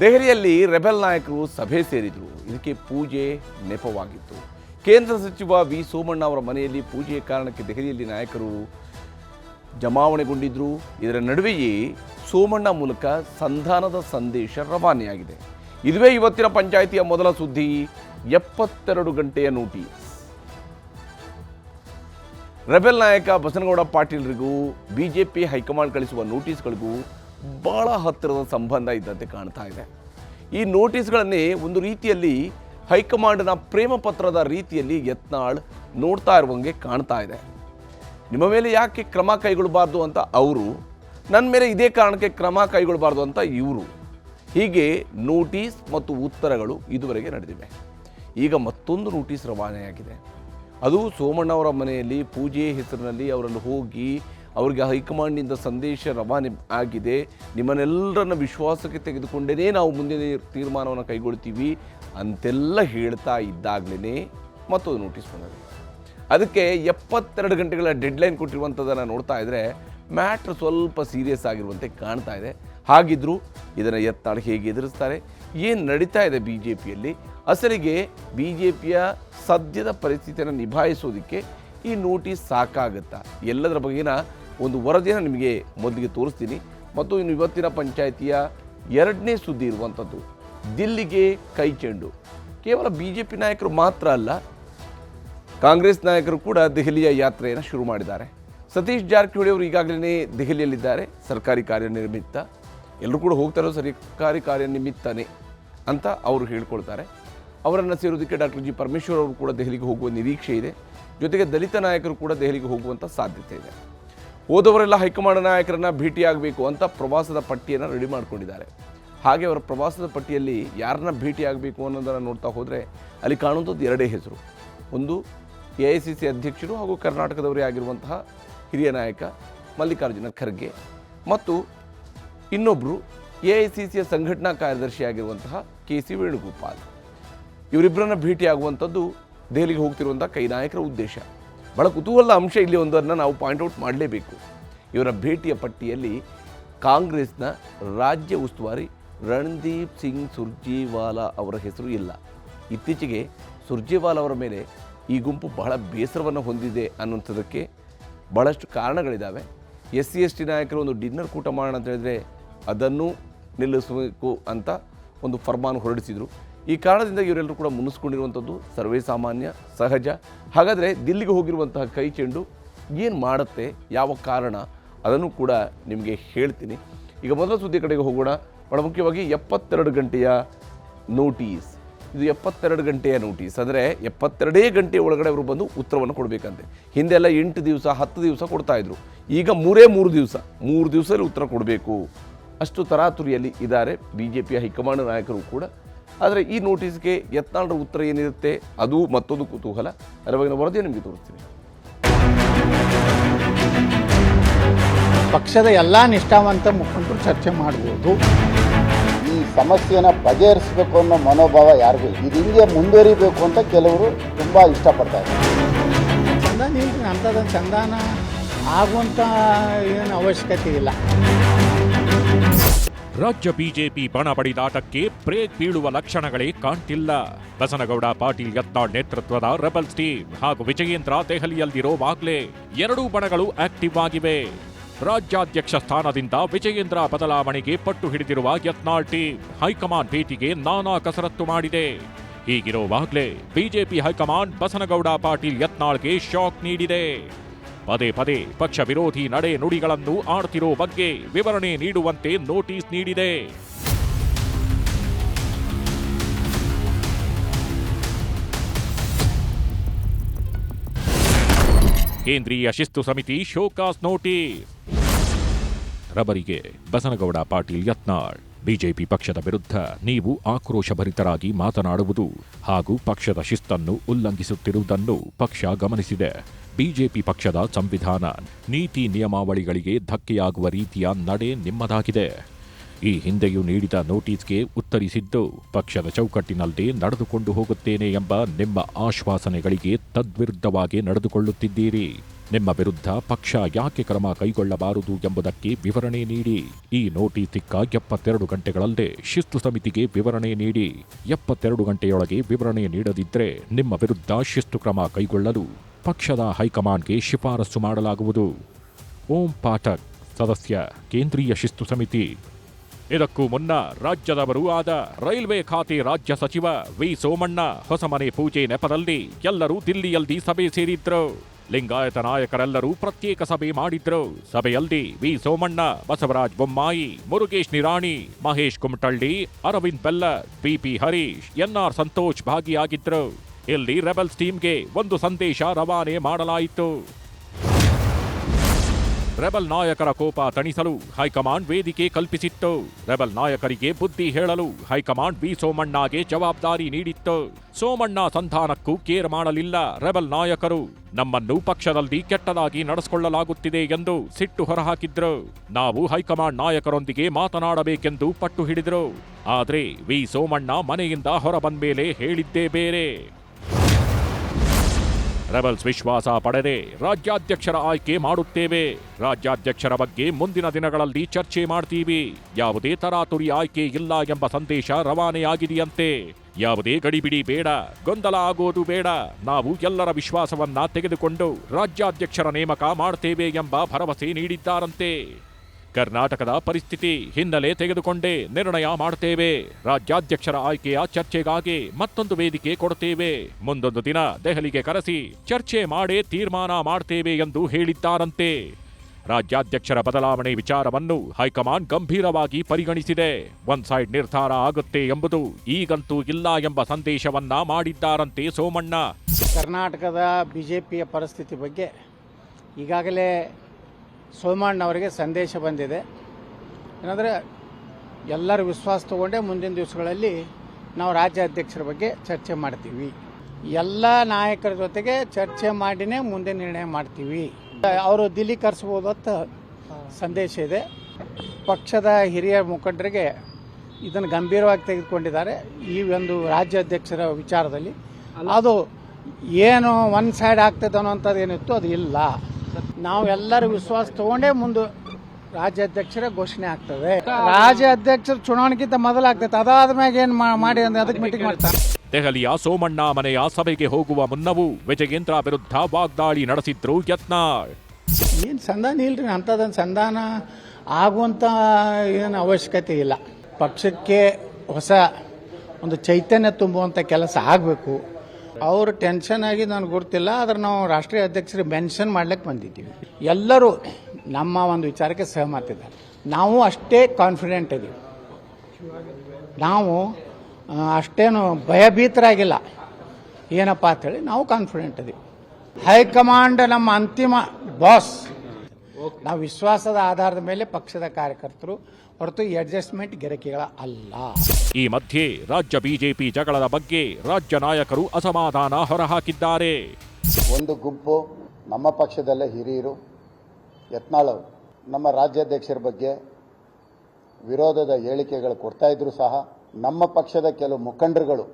ದೆಹಲಿಯಲ್ಲಿ ರೆಬೆಲ್ ನಾಯಕರು ಸಭೆ ಸೇರಿದರು. ಇದಕ್ಕೆ ಪೂಜೆ ನೆಪವಾಗಿತ್ತು. ಕೇಂದ್ರ ಸಚಿವ ವಿ. ಸೋಮಣ್ಣ ಅವರ ಮನೆಯಲ್ಲಿ ಪೂಜೆಯ ಕಾರಣಕ್ಕೆ ದೆಹಲಿಯಲ್ಲಿ ನಾಯಕರು ಜಮಾವಣೆಗೊಂಡಿದ್ದರು ಇದರ ನಡುವೆಯೇ ಸೋಮಣ್ಣ ಮೂಲಕ ಸಂಧಾನದ ಸಂದೇಶ ರವಾನೆಯಾಗಿದೆ. ಇದುವೇ ಇವತ್ತಿನ ಪಂಚಾಯಿತಿಯ ಮೊದಲ ಸುದ್ದಿ, ಎಪ್ಪತ್ತೆರಡು ಗಂಟೆಯ ನೋಟಿಸ್. ರೆಬೆಲ್ ನಾಯಕ ಬಸನಗೌಡ ಪಾಟೀಲ್ರಿಗೂ ಬಿಜೆಪಿ ಹೈಕಮಾಂಡ್ ಕಳಿಸುವ ನೋಟಿಸ್ಗಳಿಗೂ ಬಹಳ ಹತ್ತಿರದ ಸಂಬಂಧ ಇದ್ದಂತೆ ಕಾಣ್ತಾ ಇದೆ. ಈ ನೋಟಿಸ್ಗಳನ್ನೇ ಒಂದು ರೀತಿಯಲ್ಲಿ ಹೈಕಮಾಂಡ್ನ ಪ್ರೇಮ ಪತ್ರದ ರೀತಿಯಲ್ಲಿ ಯತ್ನಾಳ್ ನೋಡ್ತಾ ಇರುವಂಗೆ ಕಾಣ್ತಾ ಇದೆ. ನಿಮ್ಮ ಮೇಲೆ ಯಾಕೆ ಕ್ರಮ ಕೈಗೊಳ್ಳಬಾರ್ದು ಅಂತ ಅವರು ನನ್ನ ಮೇಲೆ ಇದೇ ಕಾರಣಕ್ಕೆ ಕ್ರಮ ಕೈಗೊಳ್ಳಬಾರ್ದು ಅಂತ ಇವರು. ಹೀಗೆ ನೋಟಿಸ್ ಮತ್ತು ಉತ್ತರಗಳು ಇದುವರೆಗೆ ನಡೆದಿವೆ. ಈಗ ಮತ್ತೊಂದು ನೋಟಿಸ್ ರವಾನೆಯಾಗಿದೆ. ಅದು ಸೋಮಣ್ಣವರ ಮನೆಯಲ್ಲಿ ಪೂಜೆ ಹೆಸರಿನಲ್ಲಿ ಅವರಲ್ಲಿ ಹೋಗಿ ಅವರಿಗೆ ಹೈಕಮಾಂಡ್ನಿಂದ ಸಂದೇಶ ರವಾನೆ ಆಗಿದೆ. ನಿಮ್ಮನ್ನೆಲ್ಲರನ್ನ ವಿಶ್ವಾಸಕ್ಕೆ ತೆಗೆದುಕೊಂಡೇ ನಾವು ಮುಂದಿನ ತೀರ್ಮಾನವನ್ನು ಕೈಗೊಳ್ತೀವಿ ಅಂತೆಲ್ಲ ಹೇಳ್ತಾ ಇದ್ದಾಗಲೇ ಮತ್ತೊಂದು ನೋಟಿಸ್ ಬಂದಿದೆ. ಅದಕ್ಕೆ ಎಪ್ಪತ್ತೆರಡು ಗಂಟೆಗಳ ಡೆಡ್ಲೈನ್ ಕೊಟ್ಟಿರುವಂಥದ್ದನ್ನು ನೋಡ್ತಾ ಇದ್ದರೆ ಮ್ಯಾಟ್ರ್ ಸ್ವಲ್ಪ ಸೀರಿಯಸ್ ಆಗಿರುವಂತೆ ಕಾಣ್ತಾ ಇದೆ. ಹಾಗಿದ್ದರೂ ಇದನ್ನು ಎತ್ತಾಡಿ ಹೇಗೆ ಎದುರಿಸ್ತಾರೆ? ಏನು ನಡೀತಾ ಇದೆ ಬಿ ಜೆ ಪಿಯಲ್ಲಿ ಅಸಲಿಗೆ ಬಿ ಜೆ ಪಿಯ ಸದ್ಯದ ಪರಿಸ್ಥಿತಿಯನ್ನು ನಿಭಾಯಿಸೋದಕ್ಕೆ ಈ ನೋಟಿಸ್ ಸಾಕಾಗುತ್ತಾ? ಎಲ್ಲದರ ಬಗೆಗಿನ ಒಂದು ವರದಿಯನ್ನು ನಿಮಗೆ ಮೊದಲಿಗೆ ತೋರಿಸ್ತೀನಿ. ಮತ್ತು ಇನ್ನು ಇವತ್ತಿನ ಪಂಚಾಯಿತಿಯ ಎರಡನೇ ಸುದ್ದಿ ಇರುವಂಥದ್ದು, ದಿಲ್ಲಿಗೆ ಕೈ ಚೆಂಡು. ಕೇವಲ ಬಿ ಜೆ ಪಿ ನಾಯಕರು ಮಾತ್ರ ಅಲ್ಲ, ಕಾಂಗ್ರೆಸ್ ನಾಯಕರು ಕೂಡ ದೆಹಲಿಯ ಯಾತ್ರೆಯನ್ನು ಶುರು ಮಾಡಿದ್ದಾರೆ. ಸತೀಶ್ ಜಾರಕಿಹೊಳಿ ಅವರು ಈಗಾಗಲೇ ದೆಹಲಿಯಲ್ಲಿದ್ದಾರೆ, ಸರ್ಕಾರಿ ಕಾರ್ಯನಿಮಿತ್ತ ಎಲ್ಲರೂ ಕೂಡ ಹೋಗ್ತಾರೋ ಸರ್ಕಾರಿ ಕಾರ್ಯನಿಮಿತ್ತನೇ ಅಂತ ಅವರು ಹೇಳ್ಕೊಳ್ತಾರೆ. ಅವರನ್ನು ಸೇರೋದಕ್ಕೆ ಡಾಕ್ಟರ್ ಜಿ ಪರಮೇಶ್ವರ್ ಅವರು ಕೂಡ ದೆಹಲಿಗೆ ಹೋಗುವ ನಿರೀಕ್ಷೆ ಇದೆ. ಜೊತೆಗೆ ದಲಿತ ನಾಯಕರು ಕೂಡ ದೆಹಲಿಗೆ ಹೋಗುವಂಥ ಸಾಧ್ಯತೆ ಇದೆ. ಹೋದವರೆಲ್ಲ ಹೈಕಮಾಂಡ್ ನಾಯಕರನ್ನ ಭೇಟಿಯಾಗಬೇಕು ಅಂತ ಪ್ರವಾಸದ ಪಟ್ಟಿಯನ್ನು ರೆಡಿ ಮಾಡಿಕೊಂಡಿದ್ದಾರೆ. ಹಾಗೆ ಅವರ ಪ್ರವಾಸದ ಪಟ್ಟಿಯಲ್ಲಿ ಯಾರನ್ನ ಭೇಟಿಯಾಗಬೇಕು ಅನ್ನೋದನ್ನು ನೋಡ್ತಾ ಹೋದರೆ ಅಲ್ಲಿ ಕಾಣುವಂಥದ್ದು ಎರಡೇ ಹೆಸರು. ಒಂದು ಎ ಐ ಸಿ ಸಿ ಅಧ್ಯಕ್ಷರು ಹಾಗೂ ಕರ್ನಾಟಕದವರೇ ಆಗಿರುವಂತಹ ಹಿರಿಯ ನಾಯಕ ಮಲ್ಲಿಕಾರ್ಜುನ ಖರ್ಗೆ ಮತ್ತು ಇನ್ನೊಬ್ಬರು ಎ ಐ ಸಿ ಸಿಯ ಸಂಘಟನಾ ಕಾರ್ಯದರ್ಶಿಯಾಗಿರುವಂತಹ ಕೆ ಸಿ ವೇಣುಗೋಪಾಲ್. ಇವರಿಬ್ಬರನ್ನ ಭೇಟಿಯಾಗುವಂಥದ್ದು ದೆಹಲಿಗೆ ಹೋಗ್ತಿರುವಂಥ ಕೈ ನಾಯಕರ ಉದ್ದೇಶ. ಬಹಳ ಕುತೂಹಲ ಅಂಶ ಇಲ್ಲಿ ಒಂದನ್ನು ನಾವು ಪಾಯಿಂಟ್ಔಟ್ ಮಾಡಲೇಬೇಕು. ಇವರ ಭೇಟಿಯ ಪಟ್ಟಿಯಲ್ಲಿ ಕಾಂಗ್ರೆಸ್ನ ರಾಜ್ಯ ಉಸ್ತುವಾರಿ ರಣದೀಪ್ ಸಿಂಗ್ ಸುರ್ಜೇವಾಲಾ ಅವರ ಹೆಸರು ಇಲ್ಲ. ಇತ್ತೀಚೆಗೆ ಸುರ್ಜೇವಾಲಾ ಅವರ ಮೇಲೆ ಈ ಗುಂಪು ಬಹಳ ಬೇಸರವನ್ನು ಹೊಂದಿದೆ ಅನ್ನುವಂಥದ್ದಕ್ಕೆ ಬಹಳಷ್ಟು ಕಾರಣಗಳಿದ್ದಾವೆ ಎಸ್ ಸಿ ಎಸ್ ಟಿ ನಾಯಕರು ಒಂದು ಡಿನ್ನರ್ ಕೂಟ ಮಾಡೋಣ ಅಂತ ಹೇಳಿದರೆ ಅದನ್ನು ನಿಲ್ಲಿಸಬೇಕು ಅಂತ ಒಂದು ಫರ್ಮಾನ್ ಹೊರಡಿಸಿದರು. ಈ ಕಾರಣದಿಂದ ಇವರೆಲ್ಲರೂ ಕೂಡ ಮುನಿಸ್ಕೊಂಡಿರುವಂಥದ್ದು ಸರ್ವೇ ಸಾಮಾನ್ಯ, ಸಹಜ. ಹಾಗಾದರೆ ದಿಲ್ಲಿಗೆ ಹೋಗಿರುವಂತಹ ಕೈ ಚೆಂಡು ಏನು ಮಾಡುತ್ತೆ, ಯಾವ ಕಾರಣ, ಅದನ್ನು ಕೂಡ ನಿಮಗೆ ಹೇಳ್ತೀನಿ. ಈಗ ಮೊದಲ ಸುದ್ದಿ ಕಡೆಗೆ ಹೋಗೋಣ. ಬಹಳ ಮುಖ್ಯವಾಗಿ ಎಪ್ಪತ್ತೆರಡು ಗಂಟೆಯ ನೋಟೀಸ್ ಇದು ಎಪ್ಪತ್ತೆರಡು ಗಂಟೆಯ ನೋಟಿಸ್ ಅಂದರೆ ಎಪ್ಪತ್ತೆರಡೇ ಗಂಟೆ ಒಳಗಡೆ ಅವರು ಬಂದು ಉತ್ತರವನ್ನು ಕೊಡಬೇಕಂತೆ. ಹಿಂದೆಲ್ಲ ಎಂಟು ದಿವಸ, ಹತ್ತು ದಿವಸ ಕೊಡ್ತಾಯಿದ್ರು ಈಗ ಮೂರೇ ಮೂರು ದಿವಸ, ಮೂರು ದಿವಸದಲ್ಲಿ ಉತ್ತರ ಕೊಡಬೇಕು. ಅಷ್ಟು ತರಾತುರಿಯಲ್ಲಿ ಇದ್ದಾರೆ. ಬಿ ಜೆ ಪಿಯ ಹೈಕಮಾಂಡ್ ನಾಯಕರು ಕೂಡ ಆದರೆ ಈ ನೋಟಿಸ್ಗೆ ಯತ್ನಾಳರ ಉತ್ತರ ಏನಿರುತ್ತೆ? ಅದು ಮತ್ತೊಂದು ಕುತೂಹಲ. ಅದರ ಬಗ್ಗೆ ವರದಿ ನಿಮಗೆ ತೋರಿಸ್ತೀನಿ. ಪಕ್ಷದ ಎಲ್ಲ ನಿಷ್ಠಾವಂತ ಮುಖಂಡರು ಚರ್ಚೆ ಮಾಡ್ಬೋದು. ಈ ಸಮಸ್ಯೆನ ಬಗೆಹರಿಸಬೇಕು ಅನ್ನೋ ಮನೋಭಾವ ಯಾರಿಗೂ. ಇದು ಹಿಂಗೆ ಮುಂದುವರಿಬೇಕು ಅಂತ ಕೆಲವರು ತುಂಬ ಇಷ್ಟಪಡ್ತಾರೆ ಚಂದಾನ ಅಂಥದ್ದೊಂದು ಚಂದಾನ ಆಗುವಂಥ ಏನು ಅವಶ್ಯಕತೆ ಇಲ್ಲ. ರಾಜ್ಯ ಬಿಜೆಪಿ ಬಣ ಬಡಿದಾಟಕ್ಕೆ ಬ್ರೇಕ್ ಬೀಳುವ ಲಕ್ಷಣಗಳೇ ಕಾಣ್ತಿಲ್ಲ. ಬಸನಗೌಡ ಪಾಟೀಲ್ ಯತ್ನಾಳ್ ನೇತೃತ್ವದ ರೆಬಲ್ಸ್ ಟೀಮ್ ಹಾಗೂ ವಿಜಯೇಂದ್ರ ದೆಹಲಿಯಲ್ಲಿರೋವಾಗ್ಲೇ ಎರಡೂ ಬಣಗಳು ಆಕ್ಟಿವ್ ಆಗಿವೆ. ರಾಜ್ಯಾಧ್ಯಕ್ಷ ಸ್ಥಾನದಿಂದ ವಿಜಯೇಂದ್ರ ಬದಲಾವಣೆಗೆ ಪಟ್ಟು ಹಿಡಿದಿರುವ ಯತ್ನಾಳ್ ಟೀಮ್ ಹೈಕಮಾಂಡ್ ಭೇಟಿಗೆ ನಾನಾ ಕಸರತ್ತು ಮಾಡಿದೆ. ಹೀಗಿರೋವಾಗ್ಲೇ BJP high command Basanagouda Patil ಯತ್ನಾಳ್ಗೆ shock ನೀಡಿದೆ. ಪದೇ ಪದೇ ಪಕ್ಷ ವಿರೋಧಿ ನಡೆ ನುಡಿಗಳನ್ನು ಆಡ್ತಿರೋ ಬಗ್ಗೆ ವಿವರಣೆ ನೀಡುವಂತೆ ನೋಟಿಸ್ ನೀಡಿದೆ. ಕೇಂದ್ರೀಯ ಶಿಸ್ತು ಸಮಿತಿ ಶೋಕಾಸ್ ನೋಟಿಸ್. ರಬರಿಗೆ ಬಸನಗೌಡ ಪಾಟೀಲ್ ಯತ್ನಾಳ್. ಬಿಜೆಪಿ ಪಕ್ಷದ ವಿರುದ್ಧ ನೀವು ಆಕ್ರೋಶಭರಿತರಾಗಿ ಮಾತನಾಡುವುದು ಹಾಗೂ ಪಕ್ಷದ ಶಿಸ್ತನ್ನು ಉಲ್ಲಂಘಿಸುತ್ತಿರುವುದನ್ನು ಪಕ್ಷ ಗಮನಿಸಿದೆ. ಬಿಜೆಪಿ ಪಕ್ಷದ ಸಂವಿಧಾನ, ನೀತಿ ನಿಯಮಾವಳಿಗಳಿಗೆ ಧಕ್ಕೆಯಾಗುವ ರೀತಿಯ ನಡೆ ನಿಮ್ಮದಾಗಿದೆ. ಈ ಹಿಂದೆಯೂ ನೀಡಿದ ನೋಟಿಸ್ಗೆ ಉತ್ತರಿಸಿದ್ದು, ಪಕ್ಷದ ಚೌಕಟ್ಟಿನಲ್ಲಿ ನಡೆದುಕೊಂಡು ಹೋಗುತ್ತೇನೆ ಎಂಬ ನಿಮ್ಮ ಆಶ್ವಾಸನೆಗಳಿಗೆ ತದ್ವಿರುದ್ಧವಾಗಿ ನಡೆದುಕೊಳ್ಳುತ್ತಿದ್ದೀರಿ. ನಿಮ್ಮ ವಿರುದ್ಧ ಪಕ್ಷ ಯಾಕೆ ಕ್ರಮ ಕೈಗೊಳ್ಳಬಾರದು ಎಂಬುದಕ್ಕೆ ವಿವರಣೆ ನೀಡಿ. ಈ ನೋಟಿಸ್ ಸಿಕ್ಕ ಎಪ್ಪತ್ತೆರಡು ಗಂಟೆಗಳಲ್ಲೇ ಶಿಸ್ತು ಸಮಿತಿಗೆ ವಿವರಣೆ ನೀಡಿ. ಎಪ್ಪತ್ತೆರಡು ಗಂಟೆಯೊಳಗೆ ವಿವರಣೆ ನೀಡದಿದ್ದರೆ ನಿಮ್ಮ ವಿರುದ್ಧ ಶಿಸ್ತು ಕ್ರಮ ಕೈಗೊಳ್ಳಲು ಪಕ್ಷದ ಹೈಕಮಾಂಡ್ಗೆ ಶಿಫಾರಸು ಮಾಡಲಾಗುವುದು. ಓಂ ಪಾಠಕ್, ಸದಸ್ಯ, ಕೇಂದ್ರೀಯ ಶಿಸ್ತು ಸಮಿತಿ. ಇದಕ್ಕೂ ಮುನ್ನ ರಾಜ್ಯದವರೂ ಆದ ರೈಲ್ವೆ ಖಾತೆ ರಾಜ್ಯ ಸಚಿವ ವಿ ಸೋಮಣ್ಣ ಹೊಸಮನೆ ಪೂಜೆ ನೆಪದಲ್ಲಿ ಎಲ್ಲರೂ ದಿಲ್ಲಿಯಲ್ಲಿ ಸಭೆ ಸೇರಿದ್ರು. ಲಿಂಗಾಯತ ನಾಯಕರೆಲ್ಲರೂ ಪ್ರತ್ಯೇಕ ಸಭೆ ಮಾಡಿದ್ರು. ಸಭೆಯಲ್ಲಿ V. Somanna, Basavaraj Bommai, Murugesh Nirani, Mahesh Kumatalli, Arvind Bellad P P Harish, N R Santosh ಭಾಗಿಯಾಗಿದ್ರು. ಇಲ್ಲಿ ರೆಬಲ್ಸ್ ಟೀಮ್ಗೆ ಒಂದು ಸಂದೇಶ ರವಾನೆ ಮಾಡಲಾಯಿತು. ರೆಬಲ್ ನಾಯಕರ ಕೋಪ ತಣಿಸಲು ಹೈಕಮಾಂಡ್ ವೇದಿಕೆ ಕಲ್ಪಿಸಿತ್ತು. ರೆಬಲ್ ನಾಯಕರಿಗೆ ಬುದ್ಧಿ ಹೇಳಲು ಹೈಕಮಾಂಡ್ ಬಿ ಸೋಮಣ್ಣಗೆ ಜವಾಬ್ದಾರಿ ನೀಡಿತ್ತು. ಸೋಮಣ್ಣ ಸಂಧಾನಕ್ಕೂ ಕೇರ್ ಮಾಡಲಿಲ್ಲ. ರೆಬಲ್ ನಾಯಕರು, ನಮ್ಮನ್ನು ಪಕ್ಷದಲ್ಲಿ ಕೆಟ್ಟದಾಗಿ ನಡೆಸಿಕೊಳ್ಳಲಾಗುತ್ತಿದೆ ಎಂದು ಸಿಟ್ಟು ಹೊರಹಾಕಿದ್ರು. ನಾವು ಹೈಕಮಾಂಡ್ ನಾಯಕರೊಂದಿಗೆ ಮಾತನಾಡಬೇಕೆಂದು ಪಟ್ಟು ಹಿಡಿದ್ರು. ಆದರೆ ವಿ ಸೋಮಣ್ಣ ಮನೆಯಿಂದ ಹೊರಬಂದ್ಮೇಲೆ ಹೇಳಿದ್ದೇ ಬೇರೆ. ರೆಬಲ್ಸ್ ವಿಶ್ವಾಸ ಪಡೆದೆ ರಾಜ್ಯಾಧ್ಯಕ್ಷರ ಆಯ್ಕೆ ಮಾಡುತ್ತೇವೆ. ರಾಜ್ಯಾಧ್ಯಕ್ಷರ ಬಗ್ಗೆ ಮುಂದಿನ ದಿನಗಳಲ್ಲಿ ಚರ್ಚೆ ಮಾಡ್ತೀವಿ. ಯಾವುದೇ ತರಾತುರಿ ಆಯ್ಕೆ ಇಲ್ಲ ಎಂಬ ಸಂದೇಶ ರವಾನೆಯಾಗಿದೆಯಂತೆ. ಯಾವುದೇ ಗಡಿಬಿಡಿ ಬೇಡ, ಗೊಂದಲ ಆಗೋದು ಬೇಡ. ನಾವು ಎಲ್ಲರ ವಿಶ್ವಾಸವನ್ನ ತೆಗೆದುಕೊಂಡು ರಾಜ್ಯಾಧ್ಯಕ್ಷರ ನೇಮಕ ಮಾಡ್ತೇವೆ ಎಂಬ ಭರವಸೆ ನೀಡಿದ್ದಾರಂತೆ. ಕರ್ನಾಟಕದ ಪರಿಸ್ಥಿತಿ ಹಿನ್ನೆಲೆ ತೆಗೆದುಕೊಂಡೇ ನಿರ್ಣಯ ಮಾಡುತ್ತೇವೆ ರಾಜ್ಯಾಧ್ಯಕ್ಷರ ಆಯ್ಕೆಯ ಚರ್ಚೆಗಾಗಿ ಮತ್ತೊಂದು ವೇದಿಕೆ ಕೊಡುತ್ತೇವೆ. ಮುಂದೊಂದು ದಿನ ದೆಹಲಿಗೆ ಕರೆಸಿ ಚರ್ಚೆ ಮಾಡೇ ತೀರ್ಮಾನ ಮಾಡ್ತೇವೆ ಎಂದು ಹೇಳಿದ್ದಾರಂತೆ. ರಾಜ್ಯಾಧ್ಯಕ್ಷರ ಬದಲಾವಣೆ ವಿಚಾರವನ್ನು ಹೈಕಮಾಂಡ್ ಗಂಭೀರವಾಗಿ ಪರಿಗಣಿಸಿದೆ. ಒನ್ ಸೈಡ್ ನಿರ್ಧಾರ ಆಗುತ್ತೆ ಎಂಬುದು ಈಗಂತೂ ಇಲ್ಲ ಎಂಬ ಸಂದೇಶವನ್ನ ಮಾಡಿದ್ದಾರಂತೆ ಸೋಮಣ್ಣ. ಕರ್ನಾಟಕದ ಬಿಜೆಪಿಯ ಪರಿಸ್ಥಿತಿ ಬಗ್ಗೆ ಈಗಾಗಲೇ ಸೋಮಣ್ಣವರಿಗೆ ಸಂದೇಶ ಬಂದಿದೆ. ಏನಂದರೆ ಎಲ್ಲರ ವಿಶ್ವಾಸ ತಗೊಂಡೇ ಮುಂದಿನ ದಿವಸಗಳಲ್ಲಿ ನಾವು ರಾಜ್ಯಾಧ್ಯಕ್ಷರ ಬಗ್ಗೆ ಚರ್ಚೆ ಮಾಡ್ತೀವಿ. ಎಲ್ಲ ನಾಯಕರ ಜೊತೆಗೆ ಚರ್ಚೆ ಮಾಡಿನೇ ಮುಂದೆ ನಿರ್ಣಯ ಮಾಡ್ತೀವಿ. ಅವರು ದಿಲ್ಲಿ ಕರೆಸ್ಬೋದು ಅಂತ ಸಂದೇಶ ಇದೆ. ಪಕ್ಷದ ಹಿರಿಯ ಮುಖಂಡರಿಗೆ ಇದನ್ನು ಗಂಭೀರವಾಗಿ ತೆಗೆದುಕೊಂಡಿದ್ದಾರೆ. ಈ ಒಂದು ರಾಜ್ಯಾಧ್ಯಕ್ಷರ ವಿಚಾರದಲ್ಲಿ. ಅದು ಏನು ಒನ್ ಸೈಡ್ ಆಗ್ತದೆ ಅನ್ನೋಂಥದ್ದು ಏನಿತ್ತು ಅದು ಇಲ್ಲ. ನಾವು ಎಲ್ಲರ ವಿಶ್ವಾಸ ತಗೊಂಡೇ ಮುಂದೆ ರಾಜ್ಯಾಧ್ಯಕ್ಷರ ಘೋಷಣೆ ಆಗ್ತದೆ. ರಾಜ್ಯಾಧ್ಯಕ್ಷರ ಚುನಾವಣೆಗಿಂತ ಮೊದಲಾಗ್ತೈತೆ. ಅದಾದ ಮ್ಯಾಗ ಏನು ಮಾಡಿ ಅಂದ್ರೆ ಅದಕ್ಕೆ ಮೀಟಿಂಗ್ ಮಾಡ್ತಾರೆ. ದೆಹಲಿಯ ಸೋಮಣ್ಣ ಮನೆಯ ಸಭೆಗೆ ಹೋಗುವ ಮುನ್ನವೂ ವಿಜಯೇಂದ್ರ ವಿರುದ್ಧ ವಾಗ್ದಾಳಿ ನಡೆಸಿದ್ರು ಯತ್ನಾಳ್. ಏನು ಸಂಧಾನ ಇಲ್ರಿ ಅಂಥದ್ದೊಂದು ಸಂಧಾನ ಆಗುವಂಥ ಏನು ಅವಶ್ಯಕತೆ ಇಲ್ಲ. ಪಕ್ಷಕ್ಕೆ ಹೊಸ ಒಂದು ಚೈತನ್ಯ ತುಂಬುವಂಥ ಕೆಲಸ ಆಗಬೇಕು. ಅವರು ಟೆನ್ಷನ್ ಆಗಿ ನನಗೆ ಗೊತ್ತಿಲ್ಲ, ಆದ್ರೆ ನಾವು ರಾಷ್ಟ್ರೀಯ ಅಧ್ಯಕ್ಷರಿಗೆ ಮೆನ್ಷನ್ ಮಾಡ್ಲಿಕ್ಕೆ ಬಂದಿದ್ದೀವಿ. ಎಲ್ಲರೂ ನಮ್ಮ ಒಂದು ವಿಚಾರಕ್ಕೆ ಸಹಮತಿದ್ದಾರೆ. ನಾವು ಅಷ್ಟೇ ಕಾನ್ಫಿಡೆಂಟ್ ಇದ್ದೀವಿ ನಾವು ಅಷ್ಟೇನು ಭಯಭೀತರಾಗಿಲ್ಲ. ಏನಪ್ಪ ಅಂತೇಳಿ ನಾವು ಕಾನ್ಫಿಡೆಂಟ್ ಇದೀವಿ. ಹೈಕಮಾಂಡ್ ನಮ್ಮ ಅಂತಿಮ ಬಾಸ್ ನಾವು ವಿಶ್ವಾಸದ ಆಧಾರದ ಮೇಲೆ ಪಕ್ಷದ ಕಾರ್ಯಕರ್ತರು ಹೊರತು ಅಡ್ಜಸ್ಟ್ಮೆಂಟ್ ಗೆರಕೆಗಳ ಅಲ್ಲ. ಈ ಮಧ್ಯೆ ರಾಜ್ಯ ಬಿಜೆಪಿ ಜಗಳದ ಬಗ್ಗೆ ರಾಜ್ಯ ನಾಯಕರು ಅಸಮಾಧಾನ ಹೊರಹಾಕಿದ್ದಾರೆ. ಒಂದು ಗುಂಪು ನಮ್ಮ ಪಕ್ಷದಲ್ಲೇ ಹಿರಿಯರು ಯತ್ನಾಳ್ ಅವರು ನಮ್ಮ ರಾಜ್ಯಾಧ್ಯಕ್ಷರ ಬಗ್ಗೆ ವಿರೋಧದ ಹೇಳಿಕೆಗಳು ಕೊಡ್ತಾ ಇದ್ರು ಸಹ ನಮ್ಮ ಪಕ್ಷದ ಕೆಲವು ಮುಖಂಡರುಗಳು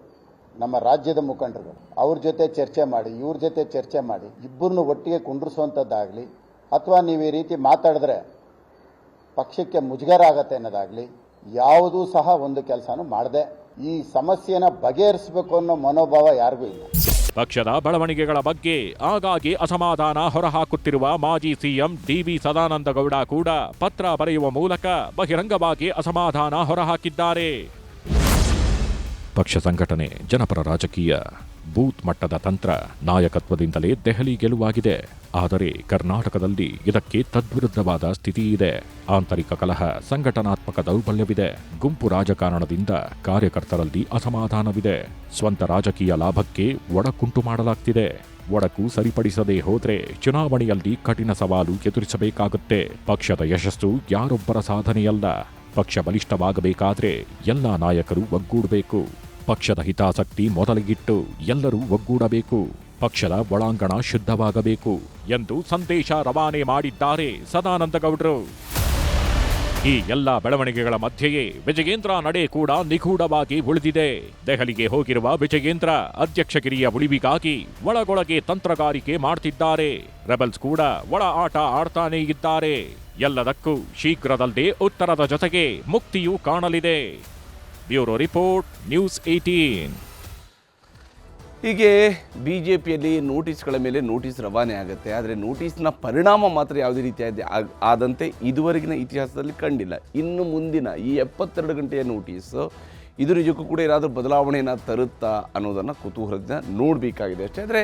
ನಮ್ಮ ರಾಜ್ಯದ ಮುಖಂಡರುಗಳು ಅವ್ರ ಜೊತೆ ಚರ್ಚೆ ಮಾಡಿ ಇವ್ರ ಜೊತೆ ಚರ್ಚೆ ಮಾಡಿ ಇಬ್ಬರನ್ನು ಒಟ್ಟಿಗೆ ಕುಂಡ್ರಿಸುವಂಥದ್ದಾಗಲಿ ಅಥವಾ ನೀವು ಈ ರೀತಿ ಮಾತಾಡಿದ್ರೆ ಪಕ್ಷಕ್ಕೆ ಮುಜುಗರ ಆಗತ್ತೆ ಅನ್ನೋದಾಗಲಿ, ಯಾವುದೂ ಸಹ ಒಂದು ಕೆಲಸನೂ ಮಾಡದೆ ಈ ಸಮಸ್ಯೆನ ಬಗೆಹರಿಸಬೇಕು ಅನ್ನೋ ಮನೋಭಾವ ಯಾರಿಗೂ ಇಲ್ಲ. ಪಕ್ಷದ ಬೆಳವಣಿಗೆಗಳ ಬಗ್ಗೆ ಆಗಾಗ್ಗೆ ಅಸಮಾಧಾನ ಹೊರಹಾಕುತ್ತಿರುವ ಮಾಜಿ ಸಿಎಂ ಡಿವಿ ಸದಾನಂದಗೌಡ ಕೂಡ ಪತ್ರ ಬರೆಯುವ ಮೂಲಕ ಬಹಿರಂಗವಾಗಿ ಅಸಮಾಧಾನ ಹೊರಹಾಕಿದ್ದಾರೆ. ಪಕ್ಷ ಸಂಘಟನೆ ಜನಪರ ರಾಜಕೀಯ. ಬೂತ್ ಮಟ್ಟದ ತಂತ್ರ ನಾಯಕತ್ವದಿಂದಲೇ ದೆಹಲಿ ಗೆಲುವಾಗಿದೆ. ಆದರೆ ಕರ್ನಾಟಕದಲ್ಲಿ ಇದಕ್ಕೆ ತದ್ವಿರುದ್ಧವಾದ ಸ್ಥಿತಿ ಇದೆ ಆಂತರಿಕ ಕಲಹ, ಸಂಘಟನಾತ್ಮಕ ದೌರ್ಬಲ್ಯವಿದೆ. ಗುಂಪು ರಾಜಕಾರಣದಿಂದ ಕಾರ್ಯಕರ್ತರಲ್ಲಿ ಅಸಮಾಧಾನವಿದೆ. ಸ್ವಂತ ರಾಜಕೀಯ ಲಾಭಕ್ಕೆ ಒಡಕುಂಟು ಮಾಡಲಾಗ್ತಿದೆ. ಒಡಕು ಸರಿಪಡಿಸದೇ ಹೋದರೆ ಚುನಾವಣೆಯಲ್ಲಿ ಕಠಿಣ ಸವಾಲು ಎದುರಿಸಬೇಕಾಗುತ್ತೆ. ಪಕ್ಷದ ಯಶಸ್ಸು ಯಾರೊಬ್ಬರ ಸಾಧನೆಯಲ್ಲ. ಪಕ್ಷ ಬಲಿಷ್ಠವಾಗಬೇಕಾದ್ರೆ ಎಲ್ಲ ನಾಯಕರು ಒಗ್ಗೂಡಬೇಕು. ಪಕ್ಷದ ಹಿತಾಸಕ್ತಿ ಮೊದಲಿಗಿಟ್ಟು ಎಲ್ಲರೂ ಒಗ್ಗೂಡಬೇಕು, ಪಕ್ಷದ ಒಳಾಂಗಣ ಶುದ್ಧವಾಗಬೇಕು ಎಂದು ಸಂದೇಶ ರವಾನೆ ಮಾಡಿದ್ದಾರೆ ಸದಾನಂದಗೌಡರು ಈ ಎಲ್ಲ ಬೆಳವಣಿಗೆಗಳ ಮಧ್ಯೆಯೇ ವಿಜಯೇಂದ್ರ ನಡೆ ಕೂಡ ನಿಗೂಢವಾಗಿ ಉಳಿದಿದೆ. ದೆಹಲಿಗೆ ಹೋಗಿರುವ ವಿಜಯೇಂದ್ರ ಅಧ್ಯಕ್ಷಗಿರಿಯ ಉಳಿವಿಗಾಗಿ ಒಳಗೊಳಗೆ ತಂತ್ರಗಾರಿಕೆ ಮಾಡ್ತಿದ್ದಾರೆ. ರೆಬಲ್ಸ್ ಕೂಡ ಒಳ ಆಟ ಆಡ್ತಾನೇ ಇದ್ದಾರೆ. ಎಲ್ಲದಕ್ಕೂ ಶೀಘ್ರದಲ್ಲೇ ಉತ್ತರದ ಜೊತೆಗೆ ಮುಕ್ತಿಯೂ ಕಾಣಲಿದೆ. Bureau report, news eighteen. ಹೀಗೆ ಬಿ ಜೆ ಪಿಯಲ್ಲಿ ನೋಟಿಸ್ಗಳ ಮೇಲೆ ನೋಟಿಸ್ ರವಾನೆ ಆಗುತ್ತೆ. ಆದರೆ ನೋಟಿಸ್ನ ಪರಿಣಾಮ ಮಾತ್ರ ಯಾವುದೇ ರೀತಿಯಾದ ಆದಂತೆ ಇದುವರೆಗಿನ ಇತಿಹಾಸದಲ್ಲಿ ಕಂಡಿಲ್ಲ. ಇನ್ನು ಮುಂದಿನ ಈ ಎಪ್ಪತ್ತೆರಡು ಗಂಟೆಯ ನೋಟಿಸ್ ಇದು ನಿಜಕ್ಕೂ ಕೂಡ ಏನಾದರೂ ಬದಲಾವಣೆಯನ್ನು ತರುತ್ತಾ ಅನ್ನೋದನ್ನು ಕುತೂಹಲದಿಂದ ನೋಡಬೇಕಾಗಿದೆ ಅಷ್ಟೇ. ಆದರೆ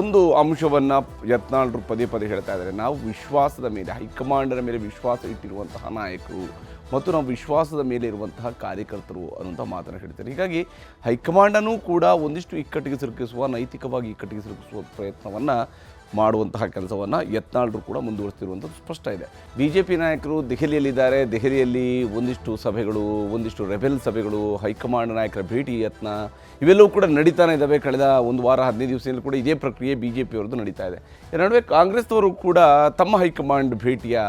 ಒಂದು ಅಂಶವನ್ನು ಯತ್ನಾಳರು ಪದೇ ಪದೇ ಹೇಳ್ತಾ ಇದ್ದಾರೆ. ನಾವು ವಿಶ್ವಾಸದ ಮೇಲೆ, ಹೈಕಮಾಂಡರ ಮೇಲೆ ವಿಶ್ವಾಸ ಇಟ್ಟಿರುವಂತಹ ನಾಯಕರು ಮತ್ತು ನಾವು ವಿಶ್ವಾಸದ ಮೇಲೆ ಇರುವಂತಹ ಕಾರ್ಯಕರ್ತರು ಅನ್ನುವಂಥ ಮಾತನ್ನು ಹೇಳ್ತಾರೆ. ಹೀಗಾಗಿ ಹೈಕಮಾಂಡನ್ನು ಕೂಡ ಒಂದಿಷ್ಟು ಇಕ್ಕಟ್ಟಿಗೆ ಸಿಲುಕಿಸುವ, ನೈತಿಕವಾಗಿ ಇಕ್ಕಟ್ಟಿಗೆ ಸಿಲುಕಿಸುವ ಪ್ರಯತ್ನವನ್ನು ಮಾಡುವಂತಹ ಕೆಲಸವನ್ನು ಯತ್ನಾಳರು ಕೂಡ ಮುಂದುವರಿಸ್ತಿರುವಂಥದ್ದು ಸ್ಪಷ್ಟ ಇದೆ. ಬಿ ಜೆ ಪಿ ನಾಯಕರು ದೆಹಲಿಯಲ್ಲಿದ್ದಾರೆ. ದೆಹಲಿಯಲ್ಲಿ ಒಂದಿಷ್ಟು ಸಭೆಗಳು, ಒಂದಿಷ್ಟು ರೆಬೆಲ್ ಸಭೆಗಳು, ಹೈಕಮಾಂಡ್ ನಾಯಕರ ಭೇಟಿ ಯತ್ನ ಇವೆಲ್ಲವೂ ಕೂಡ ನಡೀತಾನೆ ಇದ್ದಾವೆ ಕಳೆದ ಒಂದು ವಾರ, ಹದಿನೈದು ದಿವಸದಲ್ಲಿ ಕೂಡ ಇದೇ ಪ್ರಕ್ರಿಯೆ ಬಿ ಜೆ ಪಿಯವ್ರದ್ದು ನಡೀತಾ ಇದೆ. ಇದರ ನಡುವೆ ಕಾಂಗ್ರೆಸ್ನವರು ಕೂಡ ತಮ್ಮ ಹೈಕಮಾಂಡ್ ಭೇಟಿಯ